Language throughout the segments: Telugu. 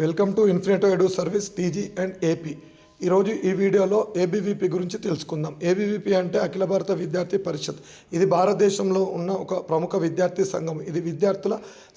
Welcome to Infinito Edu Service TG and AP. ఈరోజు ఈ వీడియోలో ఏబీవీపీ గురించి తెలుసుకుందాం. ఏబీవీపీ అంటే అఖిల భారత విద్యార్థి పరిషత్. ఇది భారతదేశంలో ఉన్న ఒక ప్రముఖ విద్యార్థి సంఘం. ఇది విద్యార్థుల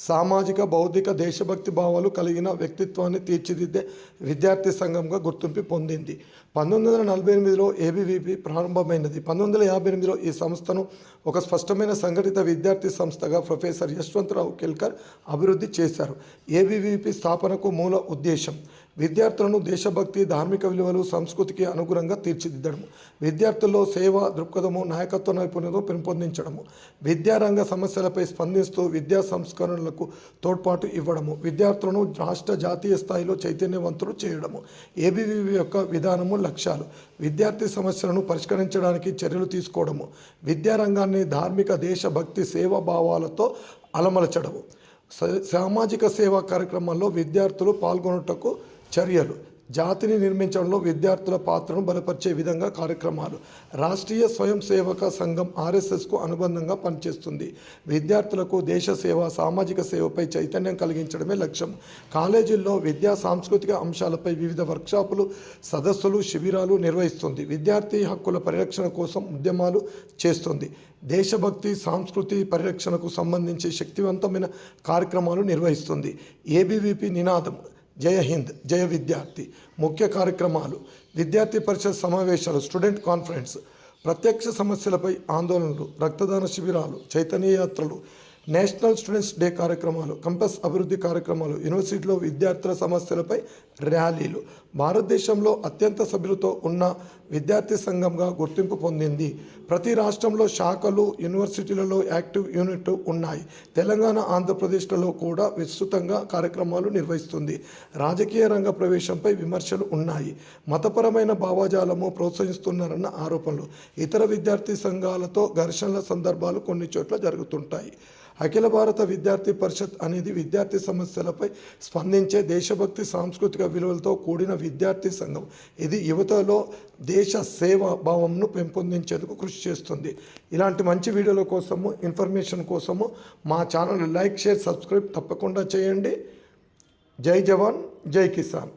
సామాజిక బౌద్ధిక దేశభక్తి భావాలు కలిగిన వ్యక్తిత్వాన్ని తీర్చిదిద్దే విద్యార్థి సంఘంగా గుర్తింపు పొందింది. పంతొమ్మిది వందల నలభై ఎనిమిదిలో ఏబీవీపీ ప్రారంభమైనది. పంతొమ్మిది వందల యాభై ఎనిమిదిలో ఈ సంస్థను ఒక స్పష్టమైన సంఘటిత విద్యార్థి సంస్థగా ప్రొఫెసర్ యశ్వంతరావు కెల్కర్ అభివృద్ధి చేశారు. ఏబీవీపీ స్థాపనకు మూల ఉద్దేశం విద్యార్థులను దేశభక్తి ధార్మిక విలువలు సంస్కృతికి అనుగుణంగా తీర్చిదిద్దడము. విద్యార్థుల్లో సేవ దృక్పథము నాయకత్వ నైపుణ్యత పెంపొందించడము. విద్యారంగ సమస్యలపై స్పందిస్తూ విద్యా సంస్కరణలకు తోడ్పాటు ఇవ్వడము. విద్యార్థులను రాష్ట్ర జాతీయ స్థాయిలో చైతన్యవంతులు చేయడము. ఏబీవీవీ యొక్క విధానము లక్ష్యాలు. విద్యార్థి సమస్యలను పరిష్కరించడానికి చర్యలు తీసుకోవడము. విద్యారంగాన్ని ధార్మిక దేశభక్తి సేవా భావాలతో అలమలచడము. సామాజిక సేవా కార్యక్రమాల్లో విద్యార్థులు పాల్గొనుటకు చర్యలు. జాతిని నిర్మించడంలో విద్యార్థుల పాత్రను బలపరిచే విధంగా కార్యక్రమాలు. రాష్ట్రీయ స్వయం సేవక సంఘం ఆర్ఎస్ఎస్కు అనుబంధంగా పనిచేస్తుంది. విద్యార్థులకు దేశ సేవ సామాజిక సేవపై చైతన్యం కలిగించడమే లక్ష్యం. కాలేజీల్లో విద్యా సాంస్కృతిక అంశాలపై వివిధ వర్క్షాపులు సదస్సులు శిబిరాలు నిర్వహిస్తుంది. విద్యార్థి హక్కుల పరిరక్షణ కోసం ఉద్యమాలు చేస్తుంది. దేశభక్తి సంస్కృతి పరిరక్షణకు సంబంధించి శక్తివంతమైన కార్యక్రమాలు నిర్వహిస్తుంది. ఏబీవీపీ నినాదం. జయ హింద్ జయ విద్యార్థి. ముఖ్య కార్యక్రమాలు. విద్యార్థి పరిషత్ సమావేశాలు స్టూడెంట్ కాన్ఫరెన్స్. ప్రత్యక్ష సమస్యలపై ఆందోళనలు రక్తదాన శిబిరాలు చైతన్య యాత్రలు నేషనల్ స్టూడెంట్స్ డే కార్యక్రమాలు కంపస్ అభివృద్ధి కార్యక్రమాలు యూనివర్సిటీలో విద్యార్థుల సమస్యలపై ర్యాలీలు. భారతదేశంలో అత్యంత సభ్యులతో ఉన్న విద్యార్థి సంఘంగా గుర్తింపు పొందింది. ప్రతి రాష్ట్రంలో శాఖలు యూనివర్సిటీలలో యాక్టివ్ యూనిట్ ఉన్నాయి. తెలంగాణ ఆంధ్రప్రదేశ్లలో కూడా విస్తృతంగా కార్యక్రమాలు నిర్వహిస్తుంది. రాజకీయ రంగ ప్రవేశంపై విమర్శలు ఉన్నాయి. మతపరమైన భావజాలము ప్రోత్సహిస్తున్నారన్న ఆరోపణలు. ఇతర విద్యార్థి సంఘాలతో ఘర్షణల సందర్భాలు కొన్ని చోట్ల జరుగుతుంటాయి. అఖిల భారత విద్యార్థి పరిషత్ అనేది విద్యార్థి సమస్యలపై స్పందించే దేశభక్తి సాంస్కృతిక విలువలతో కూడిన విద్యార్థి సంఘం. ఇది యువతలో దేశ సేవా భావంను పెంపొందించేందుకు కృషి చేస్తుంది. ఇలాంటి మంచి వీడియోల కోసము ఇన్ఫర్మేషన్ కోసము మా ఛానల్ లైక్ షేర్ సబ్స్క్రైబ్ తప్పకుండా చేయండి. జై జవాన్ జై కిసాన్.